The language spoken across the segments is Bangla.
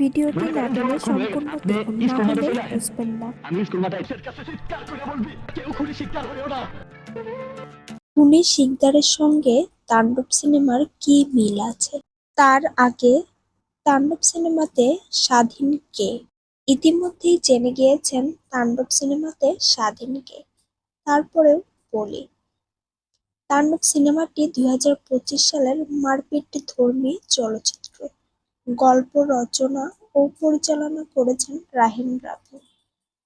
ভিডিওটি না টেনে সম্পূর্ণ দেখুন না হলে বুঝবেন না। আমি স্কুল মাথায় এর কাছে চিৎকার করে বলবি কেউ খুনি শিকদারের সঙ্গে তাণ্ডব সিনেমার কি মিল আছে? তার আগে তাণ্ডব সিনেমাতে স্বাধীন কে? ইতিমধ্যেই জেনে গিয়েছেন তাণ্ডব সিনেমাতে স্বাধীন কে। তারপরেও বলি তাণ্ডব সিনেমাটি দুই হাজার পঁচিশ সালের মারপিট ধর্মী চলচ্চিত্র। গল্প, রচনা ও পরিচালনা করেছেন রাহিম রাফি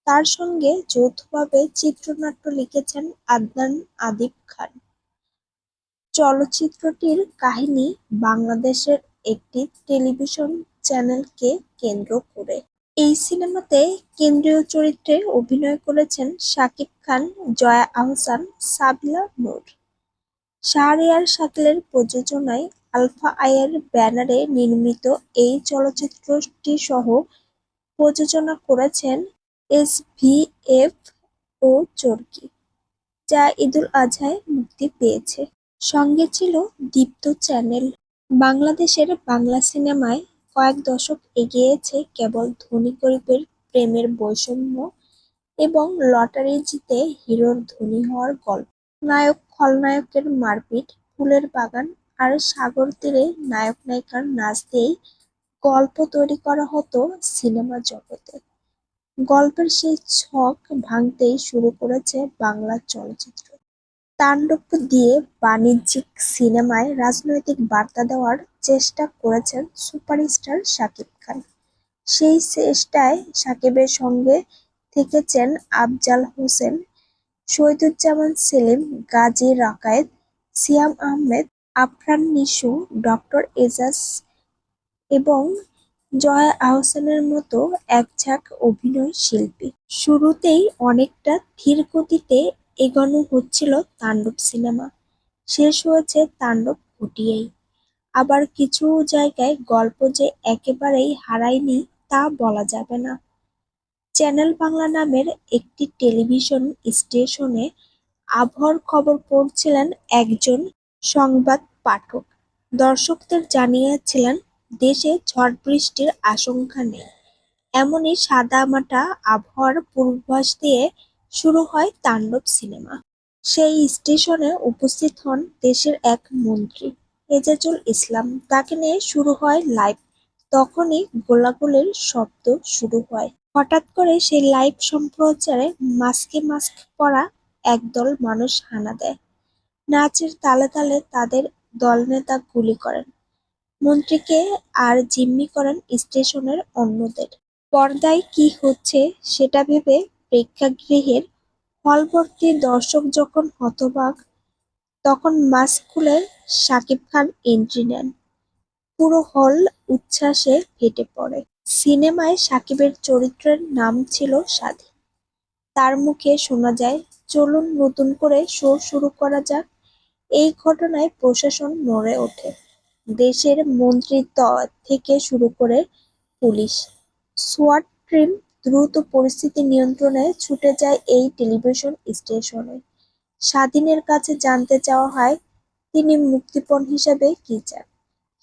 তার সঙ্গে যৌথভাবে চিত্রনাট্য লিখেছেন আদনান আদিব খান। চলচ্চিত্রটির কাহিনী বাংলাদেশের একটি টেলিভিশন চ্যানেলকে কেন্দ্র করে। এই সিনেমাতে কেন্দ্রীয় চরিত্রে অভিনয় করেছেন শাকিব খান, জয়া আহসান, সাবিলা নূর। শাহরিয়ার শাকিলের প্রযোজনায় আলফা আইয়ের ব্যানারে নির্মিত এই চলচ্চিত্রটি সহ প্রযোজনা করেছেন এসভিএফ ও চরকি, যা ঈদুল আজহায় মুক্তি পেয়েছে। সঙ্গে ছিল দীপ্ত চ্যানেল। বাংলাদেশের বাংলা সিনেমায় কয়েক দশক এগিয়েছে কেবল ধনী গরিবের প্রেমের বৈষম্য এবং লটারি জিতে হিরোর ধনী হওয়ার গল্প। নায়ক, খলনায়কের মারপিট, ফুলের বাগান আর সাগর তীরে নায়ক নায়িকার নাচ দিয়েই গল্প তৈরি করা হতো সিনেমা জগতে। গল্পের সেই ছক ভাঙতেই শুরু করেছে বাংলা চলচ্চিত্র। তাণ্ডব দিয়ে বাণিজ্যিক সিনেমায় রাজনৈতিক বার্তা দেওয়ার চেষ্টা করেছেন সুপারস্টার শাকিব খান। সেই চেষ্টায় সাকিবের সঙ্গে থেকেছেন আফজাল হোসেন, শহীদুজ্জামান সেলিম, গাজী রাকায়েত, সিয়াম আহমেদ আফরান নিশু ডক্টর এজাজ এবং জয়া আহসানের মতো একঝাঁক অভিনয় শিল্পী। শুরুতেই অনেকটা ধীর গতিতে এগোনো হচ্ছিল তাণ্ডব সিনেমা। শেষ হয়েছে তাণ্ডব ঘটিয়েই। আবার কিছু জায়গায় গল্প যে একেবারেই হারায়নি তা বলা যাবে না। চ্যানেল বাংলা নামের একটি টেলিভিশন স্টেশনে আবহাওয়ার খবর পড়ছিলেন একজন সংবাদ পাঠক। দর্শকদের জানিয়েছিলেন, দেশে ঝড় বৃষ্টির আশঙ্কা নেই। এমনই সাদামাটা আবহাওয়ার পূর্বাভাস দিয়ে শুরু হয় তাণ্ডব সিনেমা। সেই স্টেশনে উপস্থিত হন দেশের এক মন্ত্রী, এজাজুল ইসলাম। তাকে নিয়ে শুরু হয় লাইভ। তখনই গোলাগুলির শব্দ শুরু হয়। হঠাৎ করে সেই লাইভ সম্প্রচারে মাস্কে মাস্ক পরা একদল মানুষ হানা দেয়। নাচের তালে তালে তাদের দলনেতা গুলি করেন। মন্ত্রীকে আর জিম্মি করেন স্টেশনের অন্যদের। পর্দায় কি হচ্ছে সেটা ভেবে প্রেক্ষাগৃহের হলভর্তি দর্শক যখন হতবাক, তখন মাস্ক খুলে শাকিব খান এন্ট্রি নেন। পুরো হল উচ্ছ্বাসে ফেটে পড়ে। সিনেমায় শাকিবের চরিত্রের নাম ছিল স্বাধীন। তার মুখে শোনা যায়, চলুন নতুন করে শো শুরু করা যাক। এই ঘটনায় প্রশাসন নড়ে ওঠে। দেশের মন্ত্রী থেকে শুরু করে পুলিশ। সোয়াট দ্রুত পরিস্থিতি নিয়ন্ত্রণে ছুটে যায় এই টেলিভিশন স্টেশনে। স্বাধীনের কাছে জানতে চাওয়া হয়, তিনি মুক্তিপণ হিসেবে কি চান?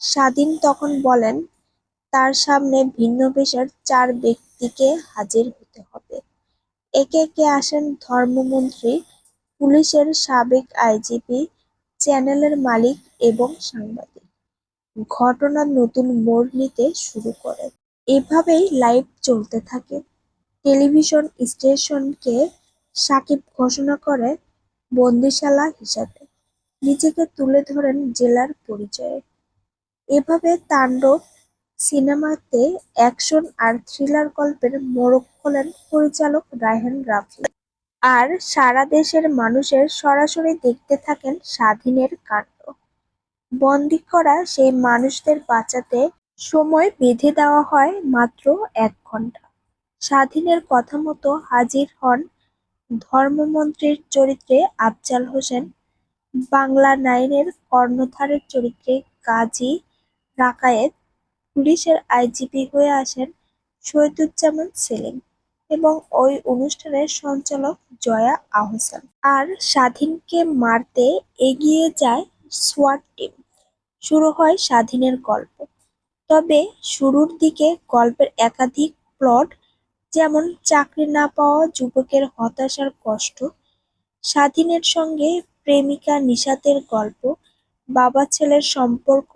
স্বাধীন তখন বলেন, তার সামনে ভিন্ন পেশার চার ব্যক্তিকে হাজির হতে হবে। একে একে আসেন ধর্মমন্ত্রী, পুলিশের সাবেক আইজিপি চ্যানেলের মালিক এবং সাংবাদিক। ঘটনা নতুন মোড় নিতে শুরু করে। এভাবেই লাইভ চলতে থাকে। টেলিভিশন স্টেশনকে সাকিব ঘোষণা করে বন্দিশালা হিসাবে। নিজেকে তুলে ধরেন জেলার পরিচয়ে। এভাবে তাণ্ডব সিনেমাতে অ্যাকশন আর থ্রিলার গল্পের মোড়ক খোলেন পরিচালক রায়হান রাফি। আর সারা দেশের মানুষের সরাসরি দেখতে থাকেন স্বাধীনের কাণ্ড। বন্দি করা সেই মানুষদের বাঁচাতে সময় বেঁধে দেওয়া হয় মাত্র এক ঘণ্টা স্বাধীনের কথা মতো হাজির হন ধর্মমন্ত্রীর চরিত্রে আফজাল হোসেন, বাংলা নাইনের কর্ণধারের চরিত্রে গাজী রাকায়েত, পুলিশের আইজিপি হয়ে আসেন শহীদুজ্জামান সেলিম। এবং ওই অনুষ্ঠানের সঞ্চালক জয়া আহসান। আর স্বাধীনকে মারতে এগিয়ে যায় সোয়াট টিম শুরু হয় স্বাধীনের গল্প। তবে শুরুর দিকে গল্পের একাধিক প্লট যেমন চাকরি না পাওয়া যুবকের হতাশার কষ্ট, স্বাধীনের সঙ্গে প্রেমিকা নিশাতের গল্প, বাবা ছেলের সম্পর্ক,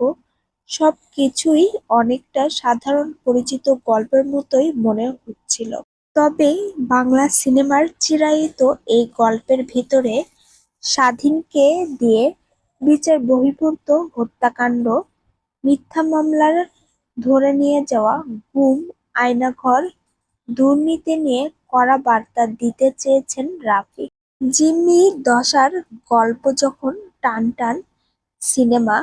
সবকিছুই অনেকটা সাধারণ পরিচিত গল্পের মতোই মনে হচ্ছিল। তবে বাংলা সিনেমার চিরায়ত এই গল্পের ভিতরে স্বাধীনকে দিয়ে বিচার বহির্ভূত হত্যাকাণ্ড, মিথ্যা মামলার ধরে নিয়ে যাওয়া গুম আয়নাঘর, দুর্নীতি নিয়ে কড়া বার্তা দিতে চেয়েছেন রাফি জিম্মি দশার গল্প যখন টান টান, সিনেমা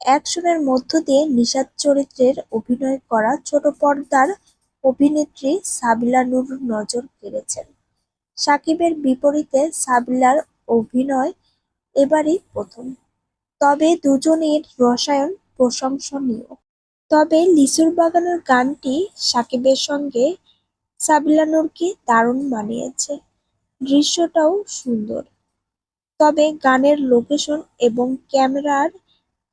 অ্যাকশনের মধ্য দিয়ে নিষাদ চরিত্রের অভিনয় করা ছোট পর্দার অভিনেত্রী সাবিলা নূর নজর কেড়েছেন। সাকিবের বিপরীতে সাবিলার অভিনয় এবারই প্রথম। তবে দুজনের রসায়ন প্রশংসনীয়। তবে লিচুর বাগানের গানটি সাকিবের সঙ্গে সাবিলা নূরকে দারুণ মানিয়েছে। দৃশ্যটাও সুন্দর। তবে গানের লোকেশন এবং ক্যামেরার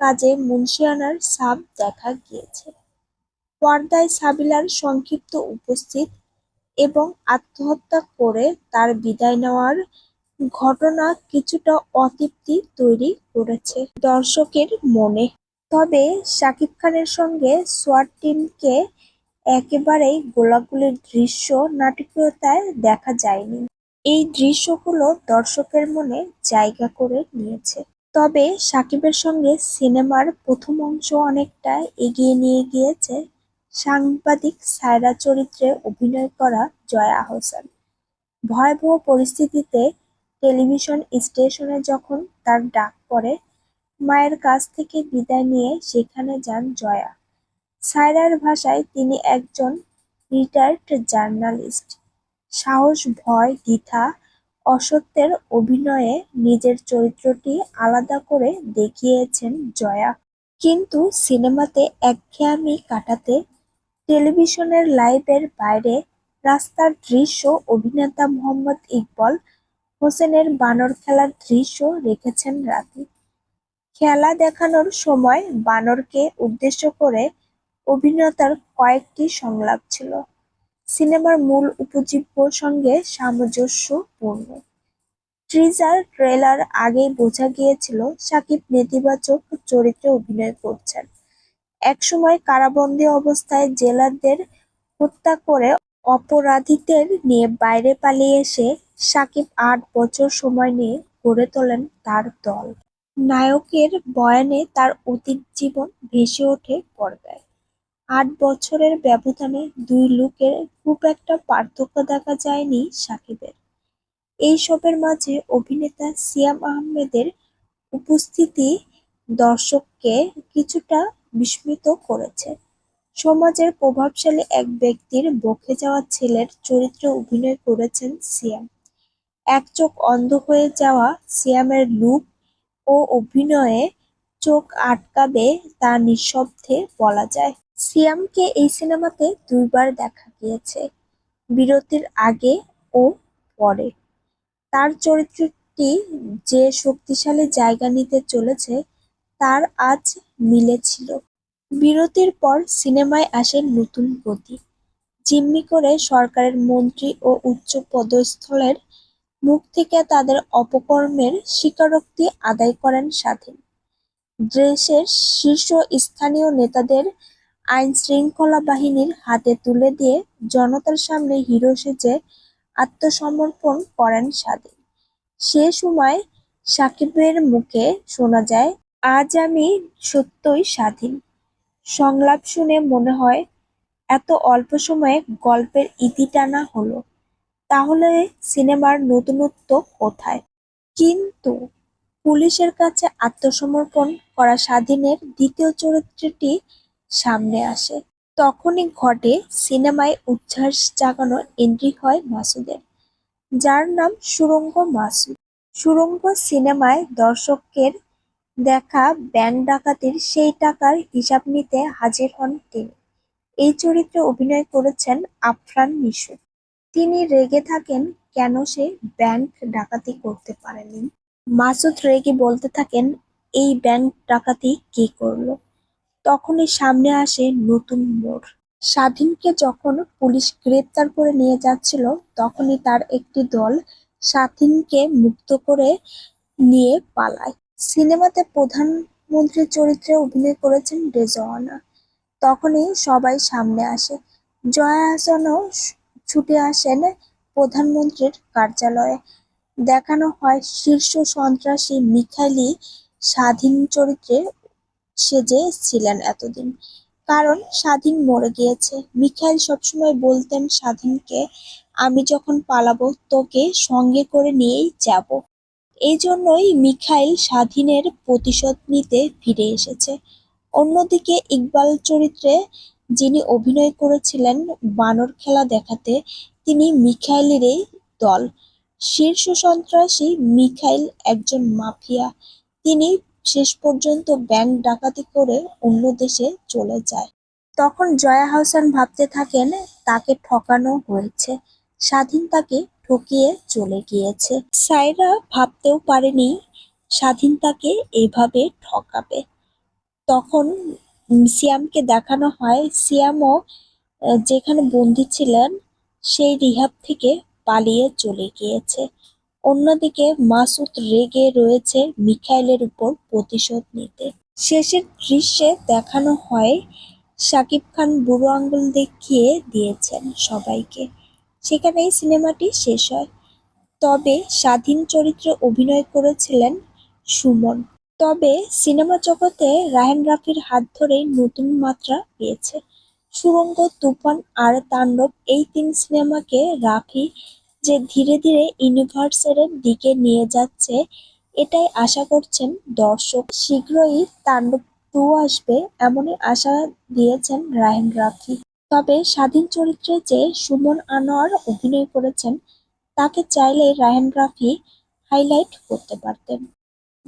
কাজে মুন্সিয়ানার ছাপ দেখা গিয়েছে। পর্দায় সাবিলার সংক্ষিপ্ত উপস্থিত এবং আত্মহত্যা করে তার বিদায় নেওয়ার ঘটনা কিছুটা অতৃপ্তি তৈরি করেছে দর্শকের মনে। তবে শাকিব খানের সঙ্গে সোয়াট টিমকে একেবারেই গোলাগুলির দৃশ্য নাটকীয়তায় দেখা যায়নি। এই দৃশ্যগুলো দর্শকের মনে জায়গা করে নিয়েছে। তবে সাকিবের সঙ্গে সিনেমার প্রথম অংশ অনেকটা এগিয়ে নিয়ে গিয়েছে সাংবাদিক সায়রা চরিত্রে অভিনয় করা জয়া আহসান। ভয়াবহ পরিস্থিতিতে টেলিভিশন স্টেশনে যখন তার ডাক পড়ে, মায়ের কাছ থেকে বিদায় নিয়ে সেখানে যান জয়া। সায়রার ভাষায় তিনি একজন রিটায়ার্ড জার্নালিস্ট সাহস, ভয়, দ্বিধা, অসত্যের অভিনয়ে নিজের চরিত্রটি আলাদা করে দেখিয়েছেন জয়া। কিন্তু সিনেমাতে একঘেয়েমি কাটাতে টেলিভিশনের লাইভের বাইরে রাস্তার দৃশ্য অভিনেতা মোহাম্মদ ইকবল হোসেনের বানর খেলার দৃশ্য রেখেছেন রাতে। খেলা দেখানোর সময় বানরকে উদ্দেশ্য করে অভিনেতার কয়েকটি সংলাপ ছিল। সিনেমার মূল উপজীব্য সঙ্গে সামঞ্জস্যপূর্ণ। ট্রিজার ট্রেলার আগেই বোঝা গিয়েছিল সাকিব নেতিবাচক চরিত্রে অভিনয় করছেন। একসময় কারাবন্দী অবস্থায় জেলারদের হত্যা করে অপরাধীদের নিয়ে বাইরে পালিয়ে এসে সাকিব আট বছর সময় নিয়ে গড়ে তোলেন তার দল। নায়কের বয়ানে তার অতীত জীবন ভেসে ওঠে পর্দায়। আট বছরের ব্যবধানে দুই লুকের খুব একটা পার্থক্য দেখা যায়নি সাকিবের। এইসবের মাঝে অভিনেতা সিয়াম আহমেদের উপস্থিতি দর্শককে কিছুটা বিস্মিত করেছে। সমাজের প্রভাবশালী এক ব্যক্তির বকে যাওয়া ছেলের চরিত্রে অভিনয় করেছেন সিয়াম। এক চোখ অন্ধ হয়ে যাওয়া সিয়ামের লুক ও অভিনয়ে চোখ আটকাবে তা নিঃশব্দে বলা যায়। সিয়ামকে এই সিনেমাতে দুইবার দেখা গিয়েছে, বিরতির আগে ও পরে। তার চরিত্রটি যে শক্তিশালী জায়গা নিতে চলেছে, তার আজ মিলেছিল। বিরতির পর সিনেমায় আসে নতুন গতি। জিম্মি করে সরকারের মন্ত্রী ও উচ্চ পদস্থলের মুখ থেকে তাদের অপকর্মের স্বীকারোক্তি আদায় করেন স্বাধীন। দেশের শীর্ষস্থানীয় নেতাদের আইনশৃঙ্খলা বাহিনীর হাতে তুলে দিয়ে জনতার সামনে হিরো সেজে আত্মসমর্পণ করেন স্বাধীন। সে সময় সাকিবের মুখে শোনা যায় আজ আমি সত্যই স্বাধীন। সংলাপ শুনে মনে হয় এত অল্প সময়ে গল্পের ইতি টানা হলো। তাহলে সিনেমার নতুনত্ব কোথায়? কিন্তু পুলিশের কাছে আত্মসমর্পণ করা স্বাধীনের দ্বিতীয় চরিত্রটি সামনে আসে। তখনই ঘটে সিনেমায় উচ্ছ্বাস জাগানো এন্ট্রি হয় মাসুদের, যার নাম সুরঙ্গ মাসুদ সুরঙ্গ সিনেমায় দর্শকের দেখা ব্যাংক ডাকাতির সেই টাকার হিসাব নিতে হাজির হন তিনি। এই চরিত্রে অভিনয় করেছেন আফরান নিশু। তিনি রেগে থাকেন কেন সে ব্যাংক ডাকাতি করতে পারেনি? মাসুদ রেগে বলতে থাকেন, এই ব্যাংক ডাকাতি কে করল? তখনই সামনে আসে নতুন মোড়। স্বাধীনকে যখন পুলিশ গ্রেপ্তার করে নিয়ে যাচ্ছিল, তখনই তার একটি দল স্বাধীনকে মুক্ত করে নিয়ে পালায়। সিনেমাতে প্রধানমন্ত্রীর চরিত্রে অভিনয় করেছেন রেজওয়ানা। তখনই সবাই সামনে আসে। জয়া আহসানও ছুটে আসেন প্রধানমন্ত্রীর কার্যালয়ে। দেখানো হয় শীর্ষ সন্ত্রাসী মিখাইলি স্বাধীন চরিত্রে সেজে ছিলেন এতদিন। কারণ স্বাধীন মরে গিয়েছে। মিখাইল সবসময় বলতেন, স্বাধীনকে আমি যখন পালাবো, তোকে সঙ্গে করে নিয়েই যাব। এই জন্যই মিখাইল স্বাধীনের প্রতিশোধ নিতে ফিরে এসেছে। অন্যদিকে ইকবাল চরিত্রে যিনি অভিনয় করেছিলেন বানর খেলা দেখাতে, তিনি মিখাইলেরই দল। শীর্ষ সন্ত্রাসী মিখাইল একজন মাফিয়া। তিনি শেষ পর্যন্ত ব্যাংক ডাকাতি করে অন্য দেশে চলে যায়। তখন জয়া হাসান ভাবতে থাকেন, তাকে ঠকানো হয়েছে। স্বাধীন তাকে ঠকিয়ে চলে গিয়েছে। সাইরা ভাবতেও পারেনি স্বাধীন তাকে এভাবে ঠকাবে। তখন সিয়ামকে দেখানো হয়, সিয়ামও যেখানে বন্দি ছিলেন, সেই রিহাব থেকে পালিয়ে চলে গিয়েছে। অন্যদিকে মাসুদ রেগে রয়েছে মিখাইলের উপর প্রতিশোধ নিতে। শেষের দৃশ্যে দেখানো হয় শাকিব খান বুড়ো আঙ্গুল দেখিয়ে দিয়েছেন সবাইকে। সেখানেই সিনেমাটি শেষ হয়। তবে স্বাধীন চরিত্রে অভিনয় করেছিলেন সুমন। তবে সিনেমা জগতে রায়হান রাফির হাত ধরেই নতুন মাত্রা পেয়েছে। সুড়ঙ্গ তুফান আর তাণ্ডব এই তিন সিনেমাকে রাফি যে ধীরে ধীরে ইউনিভার্সের দিকে নিয়ে যাচ্ছে, এটাই আশা করছেন দর্শক। শীঘ্রই তাণ্ডব টু আসবে এমনই আশা দিয়েছেন রায়হান রাফি। তবে স্বাধীন চরিত্রে যে সুমন আনোয়ার অভিনয় করেছেন, তাকে চাইলে রায়হান রাফি হাইলাইট করতে পারতেন।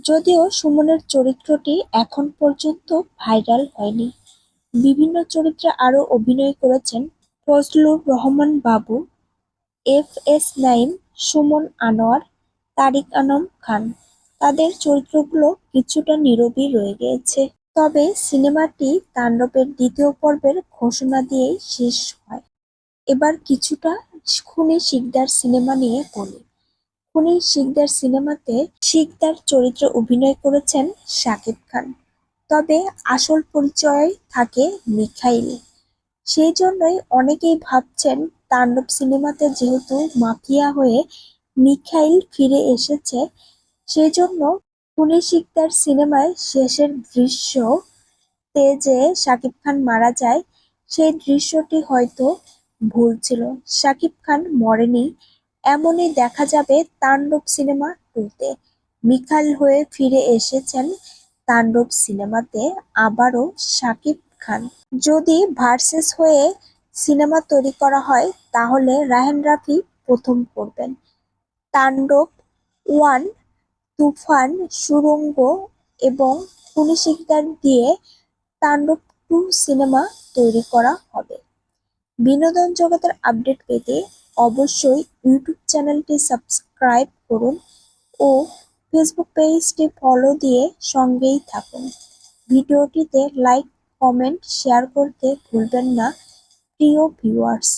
যদিও সুমনের চরিত্রটি এখন পর্যন্ত ভাইরাল হয়নি। বিভিন্ন চরিত্রে আরও অভিনয় করেছেন ফজলুর রহমান বাবু এফ এস নাইম, সুমন আনোয়ার, তারিক আনাম খান। তাদের চরিত্রগুলো কিছুটা নীরবই রয়ে গিয়েছে। তবে সিনেমাটি তাণ্ডবের দ্বিতীয় পর্বের ঘোষণা দিয়েই শেষ হয়। এবার কিছুটা খুনি শিকদার সিনেমা নিয়ে বলি। খুনি শিকদার সিনেমাতে শিকদার চরিত্রে অভিনয় করেছেন শাকিব খান। তবে আসল পরিচয় থাকে মিখাইল। সেই জন্যই অনেকেই ভাবছেন তাণ্ডব সিনেমাতে যেহেতু মাফিয়া হয়ে মিখাইল ফিরে এসেছে সেই খুনি শিকদার সিনেমায় শেষের দৃশ্য তে যে শাকিব খান মারা যায়, সেই দৃশ্যটি হয়তো ভুল ছিল। শাকিব খান মরেনি, এমনই দেখা যাবে তাণ্ডব সিনেমা টুতে। মিখাইল হয়ে ফিরে এসেছেন তাণ্ডব সিনেমাতে আবারও শাকিব খান। যদি ভার্সেস হয়ে সিনেমা তৈরি করা হয়, তাহলে রায়হান রাফি প্রথম করবেন। তাণ্ডব ওয়ান তুফান সুড়ঙ্গ এবং খুনি শিকদার দিয়ে তাণ্ডব টু সিনেমা তৈরি করা হবে। বিনোদন জগতের আপডেট পেতে অবশ্যই ইউটিউব চ্যানেলটি সাবস্ক্রাইব করুন ও ফেসবুক পেজটি ফলো দিয়ে সঙ্গেই থাকুন। ভিডিওটিতে লাইক, কমেন্ট, শেয়ার করতে ভুলবেন না। প্রিয় ভিউয়ার্স।